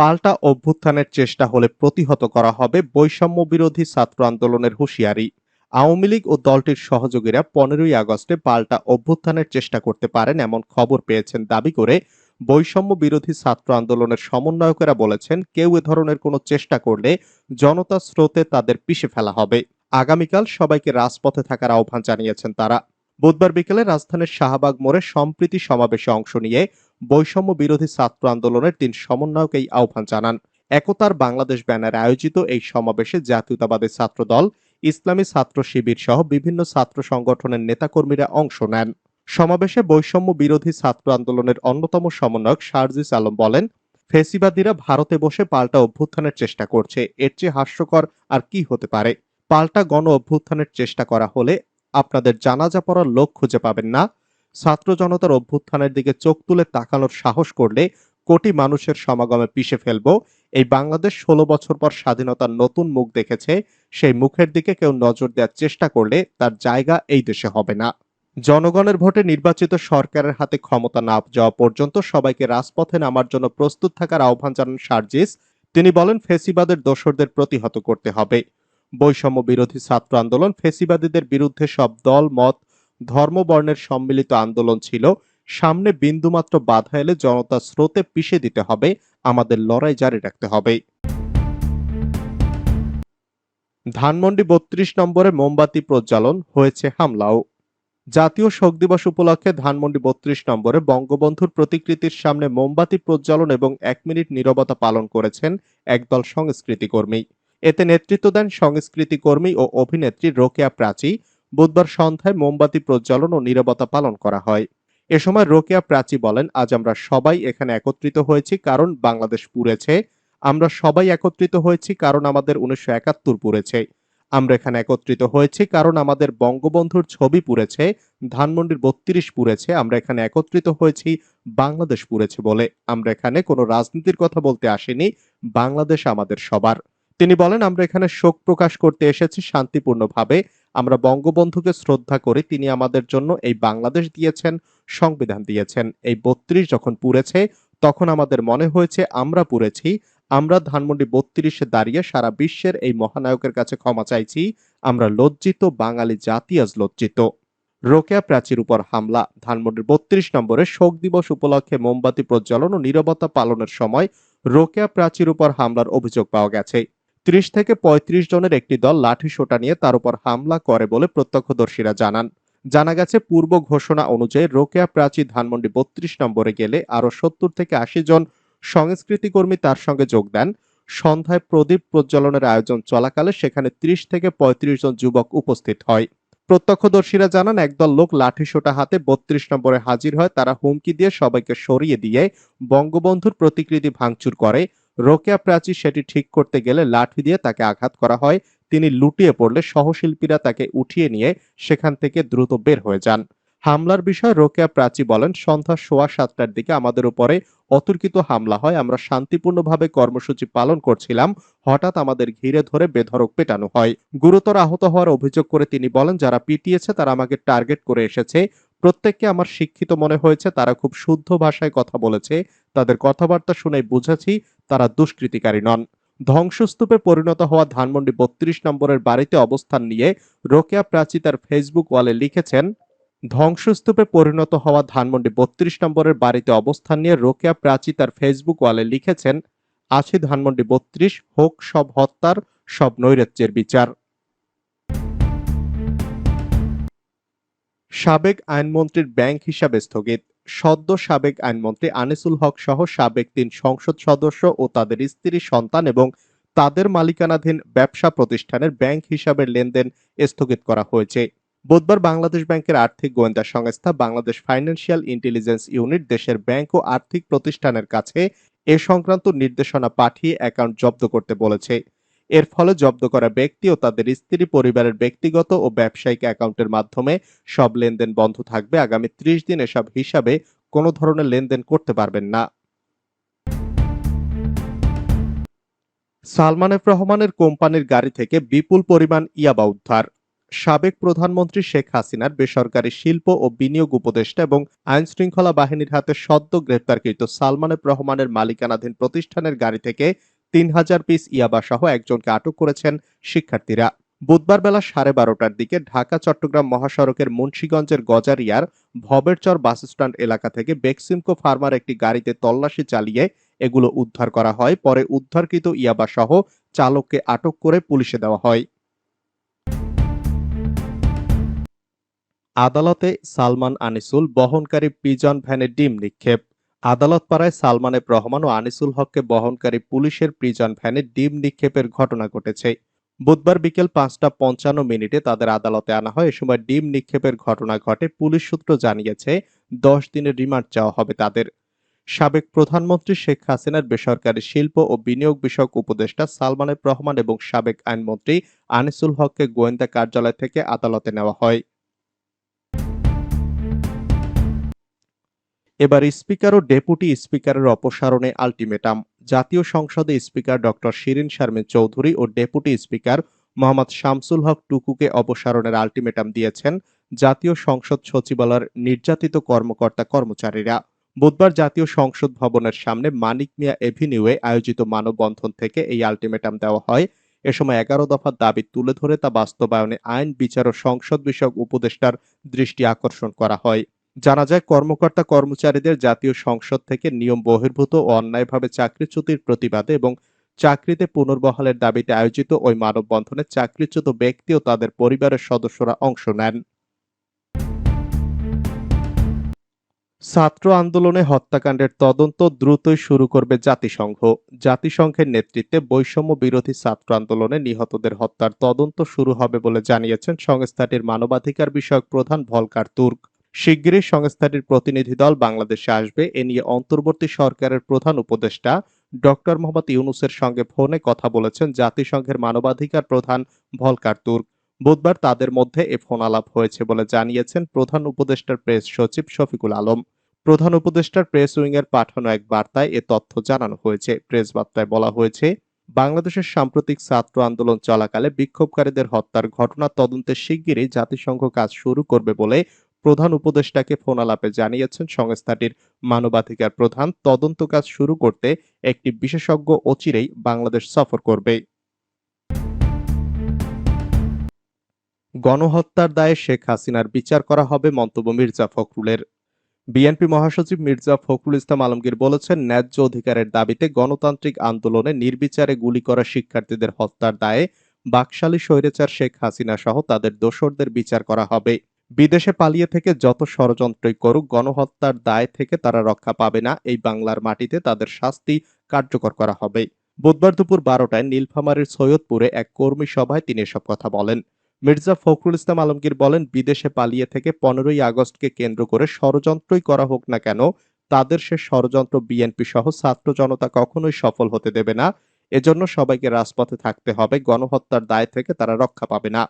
পাল্টা অভ্যুত্থানের চেষ্টা হলে প্রতিহত করা হবে বৈষম্য বিরোধী ছাত্র আন্দোলনের হুঁশিয়ারি। আওয়ামী লীগ ও দলটির সহযোগীরা পনেরোই আগস্টে পাল্টা অভ্যুত্থানের চেষ্টা করতে পারেন এমন খবর পেয়েছেন দাবি করে বৈষম্য বিরোধী ছাত্র আন্দোলনের সমন্বয়কেরা বলেছেন, কেউ এ ধরনের কোনো চেষ্টা করলে জনতা স্রোতে তাদের পিষে ফেলা হবে। আগামীকাল সবাইকে রাজপথে থাকার আহ্বান জানিয়েছেন তারা। বুধবার বিকেলে রাজধানীর শাহবাগ মোড়ে সম্প্রীতি সমাবেশে অংশ নিয়ে বৈষম্য বিরোধী ছাত্র আন্দোলনের তিন সমন্বয়ক এই আহ্বান জানান। একতার বাংলাদেশ ব্যানারে আয়োজিত এই সমাবেশে জাতীয়তাবাদী ছাত্র দল ইসলামী ছাত্র শিবির সহ বিভিন্ন ছাত্র সংগঠনের নেতাকর্মীরা অংশ নেন। সমাবেশে বৈষম্য বিরোধী ছাত্র আন্দোলনের অন্যতম সমন্বয়ক শারজিস আলম বলেন, ফেসিবাদীরা ভারতে বসে পাল্টা অভ্যুত্থানের চেষ্টা করছে, এর চেয়ে হাস্যকর আর কি হতে পারে? পাল্টা গণ অভ্যুত্থানের চেষ্টা করা হলে আপনাদের জানাজা পড়ার লোক খুঁজে পাবেন না। ছাত্র জনতার অভ্যুত্থানের দিকে চোখ তুলে তাকানোর সাহস করলে কোটি মানুষের সমাগমে পিষে ফেলব। এই বাংলাদেশ ষোলো বছর পর স্বাধীনতার নতুন মুখ দেখেছে। সেই মুখের দিকে কেউ নজর দেওয়ার চেষ্টা করলে তার জায়গা এই দেশে হবে না। জনগণের ভোটে নির্বাচিত সরকারের হাতে ক্ষমতা না যাওয়া পর্যন্ত সবাইকে রাজপথে নামার জন্য প্রস্তুত থাকার আহ্বান জানান সার্জিস। তিনি বলেন, ফেসিবাদের দোসরদের প্রতিহত করতে হবে। বৈষম্য বিরোধী ছাত্র আন্দোলন ফেসিবাদীদের বিরুদ্ধে সব দল, মত ধর্ম বর্ণের সম্মিলিত আন্দোলন ছিল। সামনে বিন্দুমাত্র বাধা এলে জনতা স্রোতে পিষে দিতে হবে, আমাদের লড়াই জারি রাখতে হবে। ধানমন্ডি বত্রিশ নম্বরে মোমবাতি প্রজ্বালন হয়েছে হামলাও। জাতীয় শোক দিবস উপলক্ষে ধানমন্ডি বত্রিশ নম্বরে বঙ্গবন্ধুর প্রতিকৃতির সামনে মোমবাতি প্রজ্বালন এবং এক মিনিট নীরবতা পালন করেছেন একদল সংস্কৃতিকর্মী। এতে নেতৃত্ব দেন সংস্কৃতি কর্মী ও অভিনেত্রী রোকেয়া প্রাচী। বুধবার সন্ধ্যায় মোমবাতি প্রজ্বলন ও নীরবতা পালন করা হয়। এ সময় রোকেয়া প্রাচী বলেন, আজ আমরা সবাই এখানে একত্রিত হয়েছি কারণ বাংলাদেশ পুড়েছে। আমরা সবাই একত্রিত হয়েছি কারণ আমাদের উনিশশো একাত্তর পুড়েছে। আমরা এখানে একত্রিত হয়েছি কারণ আমাদের বঙ্গবন্ধুর ছবি পুড়েছে, ধানমন্ডির বত্রিশ পুড়েছে। আমরা এখানে একত্রিত হয়েছি, বাংলাদেশ পুড়েছে বলে। আমরা এখানে কোনো রাজনীতির কথা বলতে আসিনি, বাংলাদেশ আমাদের সবার। তিনি বলেন, আমরা এখানে শোক প্রকাশ করতে এসেছি শান্তিপূর্ণভাবে। আমরা বঙ্গবন্ধুকে শ্রদ্ধা করি, তিনি আমাদের জন্য এই বাংলাদেশ দিয়েছেন, সংবিধান দিয়েছেন। এই বত্রিশ যখন পুড়েছে, তখন আমাদের মনে হয়েছে, আমরা পুড়েছি, আমরা ধানমন্ডি বত্রিশে দাঁড়িয়ে সারা বিশ্বের এই মহানায়কের কাছে ক্ষমা চাইছি, আমরা লজ্জিত, বাঙালি জাতি আজ লজ্জিত। রোকেয়া প্রাচীর উপর হামলা, ধানমন্ডির বত্রিশ নম্বরে শোক দিবস উপলক্ষে মোমবাতি প্রজ্বলন ও নীরবতা পালনের সময় রোকেয়া প্রাচীর উপর হামলার অভিযোগ পাওয়া গেছে। ত্রিশ থেকে ৩৫ জনের একটি দল লাঠি সোটা নিয়ে তার উপর হামলা করে বলে প্রত্যক্ষদর্শীরা জানান। জানা গেছে, পূর্ব ঘোষণা অনুযায়ী রোকেয়া প্রাচী ধানমন্ডি বত্রিশ নম্বরে গেলে আরও সত্তর থেকে আশি জন সংস্কৃতি কর্মী তার সঙ্গে যোগ দেন। সন্ধ্যায় প্রদীপ প্রজ্বলনের আয়োজন চলাকালে সেখানে ত্রিশ থেকে ৩৫ জন যুবক উপস্থিত হয়। প্রত্যক্ষদর্শীরা জানান, একদল লোক লাঠি সোটা হাতে বত্রিশ নম্বরে হাজির হয়। তারা হুমকি দিয়ে সবাইকে সরিয়ে দিয়ে বঙ্গবন্ধুর প্রতিকৃতি ভাঙচুর করে। রোকেয়া প্রাচী সেটি ঠিক করতে গেলে লাঠি দিয়ে তাকে আঘাত করা হয়। তিনি লুটিয়ে পড়লে সহশিল্পীরা তাকে উঠিয়ে নিয়ে সেখান থেকে দ্রুত বের হয়ে যান। হামলার বিষয়ে রোকেয়া প্রাচী বলেন, সন্ধ্যা সোয়া সাতটার দিকে আমাদের উপরে অতর্কিত হামলা হয়। আমরা শান্তিপূর্ণভাবে কর্মসূচি পালন করছিলাম। হঠাৎ আমাদের ঘিরে ধরে বেধড়ক পেটানো হয়। গুরুতর আহত হওয়ার অভিযোগ করে তিনি বলেন, যারা পিটিয়েছে তারা আমাকে টার্গেট করে এসেছে। প্রত্যেককে আমার শিক্ষিত মনে হয়েছে, তারা খুব শুদ্ধ ভাষায় কথা বলেছে। তাদের কথাবার্তা শুনে বুঝেছি। তারা দুষ্কৃতিকারী নন। ধ্বংসস্তূপে পরিণত হওয়া ধানমন্ডি বত্রিশ নম্বরের বাড়িতে অবস্থান নিয়ে রোকেয়া প্রাচী তার ফেসবুক ওয়ালে লিখেছেন, ধ্বংসস্তূপে পরিণত হওয়া ধানমন্ডি বত্রিশ নম্বরের বাড়িতে অবস্থান নিয়ে রোকেয়া প্রাচী তার ফেসবুক ওয়ালে লিখেছেন, আছে ধানমন্ডি বত্রিশ, হোক সব হত্যার, সব নৈরাজ্যের বিচার। সাবেক আইনমন্ত্রীর ব্যাংক হিসাবে স্থগিত। সদ্য সাবেক আইনমন্ত্রী আনিসুল হক সহ সাবেক তিন সংসদ সদস্য ও তাদের স্ত্রী, সন্তান এবং তাদের মালিকানাধীন ব্যবসা প্রতিষ্ঠানের ব্যাংক হিসাবের লেনদেন স্থগিত করা হয়েছে। বুধবার বাংলাদেশ ব্যাংকের আর্থিক গোয়েন্দা সংস্থা বাংলাদেশ ফাইন্যান্সিয়াল ইন্টেলিজেন্স ইউনিট দেশের ব্যাংক ও আর্থিক প্রতিষ্ঠানের কাছে এ সংক্রান্ত নির্দেশনা পাঠিয়ে অ্যাকাউন্ট জব্দ করতে বলেছে। এর ফলে জব্দ করা ব্যক্তি ও তাদের স্ত্রী, পরিবারের ব্যক্তিগত ও ব্যবসায়িক অ্যাকাউন্টের মাধ্যমে সব লেনদেন বন্ধ থাকবে। আগামী ত্রিশ দিন এসব হিসাবে কোনো ধরনের লেনদেন করতে পারবেন না। সালমান এফ রহমানের কোম্পানির গাড়ি থেকে বিপুল পরিমাণ ইয়াবা উদ্ধার। সাবেক প্রধানমন্ত্রী শেখ হাসিনার বেসরকারি শিল্প ও বিনিয়োগ উপদেষ্টা এবং আইন শৃঙ্খলা বাহিনীর হাতে সদ্য গ্রেপ্তারকৃত সালমানের রহমানের মালিকানাধীন প্রতিষ্ঠানের গাড়ি থেকে তিন হাজার পিস ইয়াবাসহ একজনকে আটক করেছেন শিক্ষার্থীরা। বুধবার বেলা সাড়ে বারোটার দিকে ঢাকা, চট্টগ্রাম মহাসড়কের মুন্সীগঞ্জের গজারিয়ার ভবেরচর বাসস্ট্যান্ড এলাকা থেকে বেক্সিমকো ফার্মার একটি গাড়িতে তল্লাশি চালিয়ে এগুলো উদ্ধার করা হয়। পরে উদ্ধারকৃত ইয়াবাসহ চালককে আটক করে পুলিশে দেওয়া হয়। আদালতে সালমান আনিসুল বহনকারী পিজন ভ্যানে ডিম নিক্ষেপ। আদালত পাড়ায় সালমানের রহমান ও আনিসুল হককে বহনকারী পুলিশের প্রিজন ভ্যানে ডিম নিক্ষেপের ঘটনা ঘটেছে। বুধবার বিকেল পাঁচটা পঞ্চান্ন মিনিটে তাদের আদালতে আনা হয়। এ সময় ডিম নিক্ষেপের ঘটনা ঘটে। পুলিশ সূত্র জানিয়েছে, দশ দিনের রিমান্ড চাওয়া হবে তাদের। সাবেক প্রধানমন্ত্রী শেখ হাসিনার বেসরকারি শিল্প ও বিনিয়োগ বিষয়ক উপদেষ্টা সালমানের রহমান এবং সাবেক আইনমন্ত্রী আনিসুল হককে গোয়েন্দা কার্যালয় থেকে আদালতে নেওয়া হয়। এবার স্পিকার ও ডেপুটি স্পিকারের অপসারণে আলটিমেটাম। জাতীয় সংসদে স্পিকার ডক্টর শিরিন শারমিন চৌধুরী ও ডেপুটি স্পিকার মোহাম্মদ শামসুল হক টুকুকে অপসারণের আলটিমেটাম দিয়েছেন জাতীয় সংসদ সচিবালয়ের নির্যাতিত কর্মকর্তা কর্মচারীরা। বুধবার জাতীয় সংসদ ভবনের সামনে মানিক মিয়া এভিনিউয়ে আয়োজিত মানববন্ধন থেকে এই আলটিমেটাম দেওয়া হয়। এ সময় এগারো দফা দাবি তুলে ধরে তা বাস্তবায়নে আইন, বিচার ও সংসদ বিষয়ক উপদেষ্টার দৃষ্টি আকর্ষণ করা হয়। জানা যায়, কর্মকর্তা কর্মচারীদের জাতীয় সংসদ থেকে নিয়ম বহির্ভূত ও অন্যায়ভাবে চাকরিচ্যুতির প্রতিবাদে এবং চাকরিতে পুনর্বহালের দাবিতে আয়োজিত ওই মানববন্ধনে চাকরিচ্যুত ব্যক্তি ও তাদের পরিবারের সদস্যরা অংশ নেন। ছাত্র আন্দোলনে হত্যাকাণ্ডের তদন্ত দ্রুতই শুরু করবে জাতিসংঘ। জাতিসংঘের নেতৃত্বে বৈষম্য বিরোধী ছাত্র আন্দোলনে নিহতদের হত্যার তদন্ত শুরু হবে বলে জানিয়েছেন সংস্থাটির মানবাধিকার বিষয়ক প্রধান ভলকার তুর্ক। শিগগিরই সংস্থাটির প্রতিনিধি দল বাংলাদেশে আসবে। এ নিয়ে অন্তর্বর্তী সরকারের প্রধান উপদেষ্টা ডক্টর মোহাম্মদ ইউনুসের সঙ্গে ফোনে কথা বলেছেন জাতিসংঘের মানবাধিকার প্রধান ভলকার তুর্ক। বুধবার তাদের মধ্যে এ ফোন আলাপ হয়েছে বলে জানিয়েছেন প্রধান উপদেষ্টার প্রেস সচিব শফিকুল আলম। প্রধান উপদেষ্টার প্রেস উইংয়ের পাঠানো এক বার্তায় এ তথ্য জানানো হয়েছে। প্রেস বার্তায় বলা হয়েছে, বাংলাদেশের সাম্প্রতিক ছাত্র আন্দোলন চলাকালে বিক্ষোভকারীদের হত্যার ঘটনা তদন্তে শিগগিরই জাতিসংঘ কাজ শুরু করবে বলে প্রধান উপদেষ্টাকে ফোন আলাপে জানিয়েছেন, সংস্থাটির মানবাধিকার প্রধান তদন্ত কাজ শুরু করতে একটি বিশেষজ্ঞ অচিরেই বাংলাদেশ সফর করবে। গণহত্যার দায়ে শেখ হাসিনার বিচার করা হবে মন্তব্য মির্জা ফখরুলের। বিএনপি মহাসচিব মির্জা ফখরুল ইসলাম আলমগীর বলেছেন, ন্যায্য অধিকারের দাবিতে গণতান্ত্রিক আন্দোলনে নির্বিচারে গুলি করা শিক্ষার্থীদের হত্যার দায়ে বাকশালী স্বৈরাচার শেখ হাসিনা সহ তাদের দোসরদের বিচার করা হবে। বিদেশে পালিয়ে থেকে যত ষড়যন্ত্রই করুক, গণহত্যার দায় থেকে তারা রক্ষা পাবে না। এই বাংলার মাটিতে তাদের শাস্তি কার্যকর করা হবে। বুধবার দুপুর বারোটায় নীলফামারীর সৈয়দপুরে এক কর্মী সভায় তিনি এসব কথা বলেন। মির্জা ফখরুল ইসলাম আলমগীর বলেন, বিদেশে পালিয়ে থেকে পনেরোই আগস্টকে কেন্দ্র করে ষড়যন্ত্রই করা হোক না কেন, তাদের সে ষড়যন্ত্র বিএনপি সহ ছাত্র জনতা কখনোই সফল হতে দেবে না। এজন্য সবাইকে রাজপথে থাকতে হবে। গণহত্যার দায় থেকে তারা রক্ষা পাবে না।